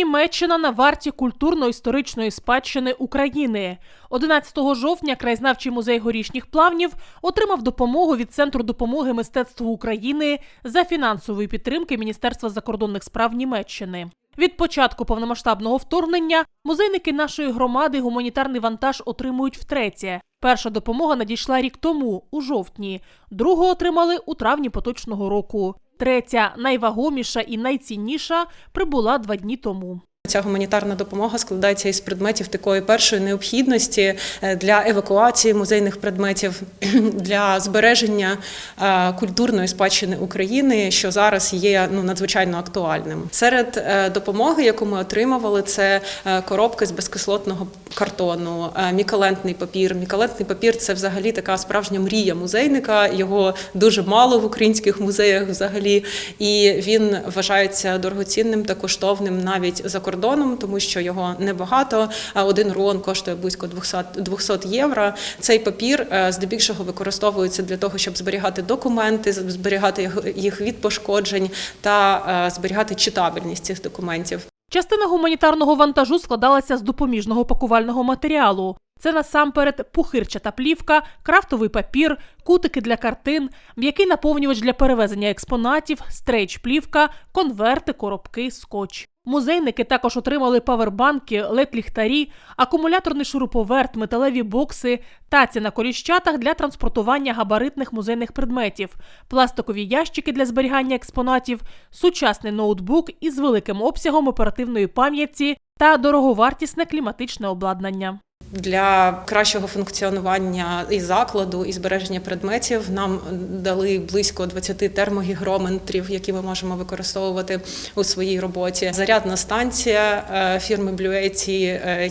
Німеччина на варті культурно-історичної спадщини України. 11 жовтня краєзнавчий музей горішніх плавнів отримав допомогу від Центру допомоги мистецтву України за фінансової підтримки Міністерства закордонних справ Німеччини. Від початку повномасштабного вторгнення музейники нашої громади гуманітарний вантаж отримують втретє. Перша допомога надійшла рік тому, у жовтні, другу отримали у травні поточного року. Третя, найвагоміша і найцінніша, прибула два дні тому. Ця гуманітарна допомога складається із предметів такої першої необхідності е, для евакуації музейних предметів для збереження е, культурної спадщини України, що зараз є ну надзвичайно актуальним. Серед е, допомоги, яку ми отримували, це коробки з безкислотного картону, мікалентний папір. Мікалентний папір це взагалі така справжня мрія музейника. Його дуже мало в українських музеях взагалі, і він вважається дорогоцінним та коштовним навіть за кордоном, тому що його небагато. Один рулон коштує близько 200, 200 євро. Цей папір е, здебільшого використовується для того, щоб зберігати документи, зберігати їх від пошкоджень та е, зберігати читабельність цих документів. Частина гуманітарного вантажу складалася з допоміжного пакувального матеріалу. Це насамперед пухирчата плівка, крафтовий папір, кутики для картин, м'який наповнювач для перевезення експонатів, стрейч-плівка, конверти, коробки, скотч. Музейники також отримали павербанки, лед-ліхтарі, акумуляторний шуруповерт, металеві бокси, таці на коліщатах для транспортування габаритних музейних предметів, пластикові ящики для зберігання експонатів, сучасний ноутбук із великим обсягом оперативної пам'яті та дороговартісне кліматичне обладнання. Для кращого функціонування і закладу, і збереження предметів нам дали близько 20 термогігрометрів, які ми можемо використовувати у своїй роботі. Зарядна станція е, фірми Блюеті,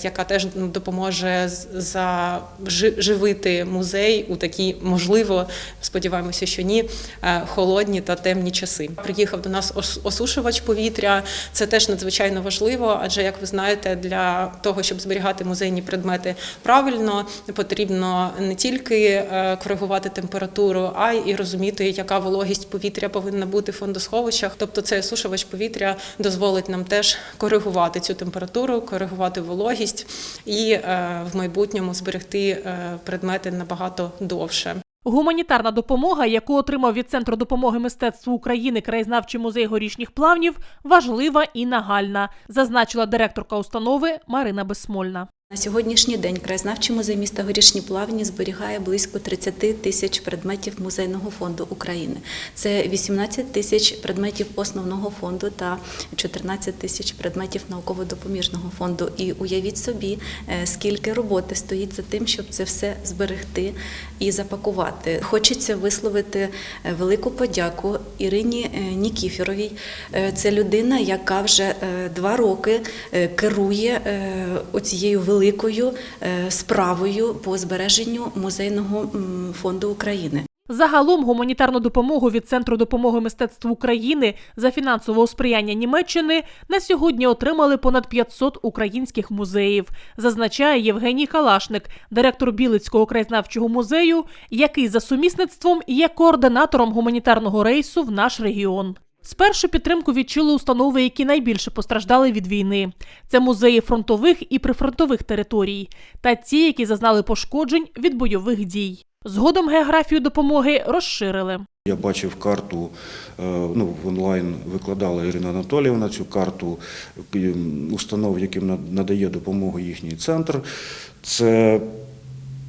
яка теж допоможе заживити музей у такі, можливо, сподіваємося, що ні, е, холодні та темні часи. Приїхав до нас осушувач повітря. Це теж надзвичайно важливо, адже як ви знаєте, для того, щоб зберігати музейні предмети правильно, потрібно не тільки е, коригувати температуру, а й розуміти, яка вологість повітря повинна бути в фондосховищах. Тобто, цей осушувач повітря дозволить нам теж коригувати цю температуру, коригувати вологість і е, в майбутньому зберегти е, предмети набагато довше. Гуманітарна допомога, яку отримав від Центру допомоги мистецтву України краєзнавчий музей горішніх плавнів, важлива і нагальна, зазначила директорка установи Марина Безсмольна. На сьогоднішній день краєзнавчий музей міста Горішні Плавні зберігає близько 30 тисяч предметів музейного фонду України. Це 18 тисяч предметів основного фонду та 14 тисяч предметів науково-допоміжного фонду. І уявіть собі, е, скільки роботи стоїть за тим, щоб це все зберегти і запакувати. Хочеться висловити е, велику подяку Ірині е, Нікіфіровій. Це людина, яка вже два роки керує оцією великою е, справою по збереженню музейного фонду України. Загалом гуманітарну допомогу від Центру допомоги мистецтву України за фінансового сприяння Німеччини на сьогодні отримали понад 500 українських музеїв, зазначає Євгеній Калашник, директор Білицького краєзнавчого музею, який за сумісництвом є координатором гуманітарного рейсу в наш регіон. Спершу підтримку відчули установи, які найбільше постраждали від війни. Це музеї фронтових і прифронтових територій, та ті, які зазнали пошкоджень від бойових дій. Згодом географію допомоги розширили. Я бачив карту, е, ну, в онлайн викладала Ірина Анатоліївна цю карту установ, яким надає допомогу їхній центр. Це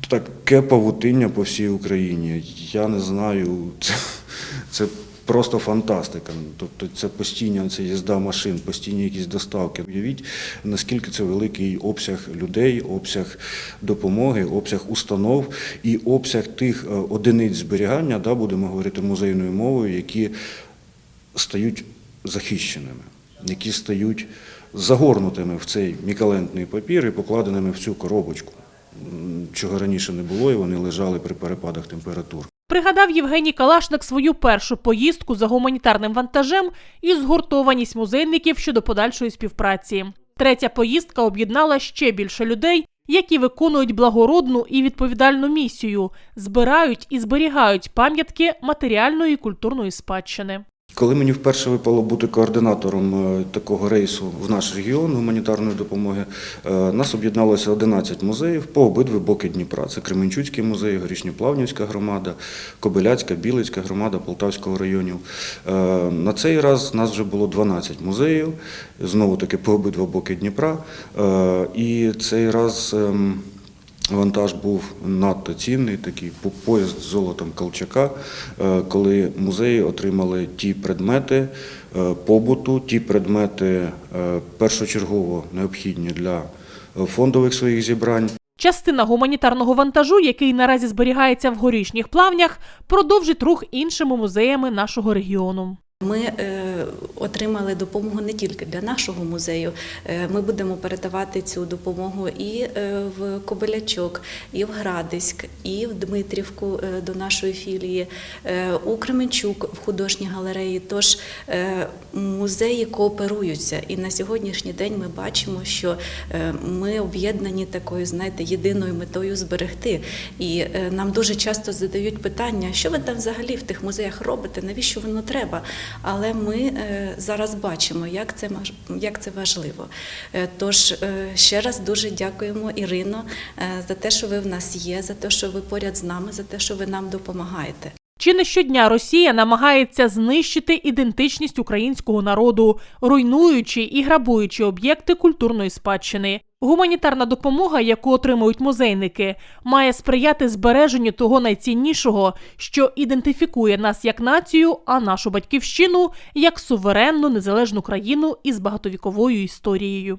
таке павутиння по всій Україні. Я не знаю, це, це просто фантастика. Тобто це постійна це їзда машин, постійні якісь доставки. Уявіть, наскільки це великий обсяг людей, обсяг допомоги, обсяг установ і обсяг тих е, одиниць зберігання, да, будемо говорити музейною мовою, які стають захищеними, які стають загорнутими в цей мікалентний папір і покладеними в цю коробочку, чого раніше не було, і вони лежали при перепадах температур. Пригадав Євгеній Калашник свою першу поїздку за гуманітарним вантажем і згуртованість музейників щодо подальшої співпраці. Третя поїздка об'єднала ще більше людей, які виконують благородну і відповідальну місію, збирають і зберігають пам'ятки матеріальної і культурної спадщини. Коли мені вперше випало бути координатором е, такого рейсу в наш регіон гуманітарної допомоги, е, нас об'єдналося 11 музеїв по обидві боки Дніпра. Це Кременчуцький музей, Горішньоплавнівська громада, Кобиляцька, Білицька громада Полтавського районів. Е, На цей раз нас вже було 12 музеїв, знову таки по обидва боки Дніпра. І цей раз. Вантаж був надто цінний, такий поїзд з золотом Колчака, е, коли музеї отримали ті предмети е, побуту, ті предмети е, першочергово необхідні для фондових своїх зібрань. Частина гуманітарного вантажу, який наразі зберігається в горішніх плавнях, продовжить рух іншими музеями нашого регіону. Ми е, отримали допомогу не тільки для нашого музею. Е, ми будемо передавати цю допомогу і е, в Кобилячок, і в Градиськ, і в Дмитрівку до нашої філії, у Кременчук в художній галереї. Тож музеї кооперуються, і на сьогоднішній день ми бачимо, що ми об'єднані такою, знаєте, єдиною метою зберегти. І нам дуже часто задають питання, що ви там взагалі в тих музеях робите, навіщо воно треба? Але ми е, зараз бачимо, як це як це важливо. Е, Тож е, ще раз дуже дякуємо, Ірино, за те, що ви в нас є, за те, що ви поряд з нами, за те, що ви нам допомагаєте. Чи не щодня Росія намагається знищити ідентичність українського народу, руйнуючи і грабуючи об'єкти культурної спадщини? Гуманітарна допомога, яку отримують музейники, має сприяти збереженню того найціннішого, що ідентифікує нас як націю, а нашу батьківщину як суверенну незалежну країну із багатовіковою історією.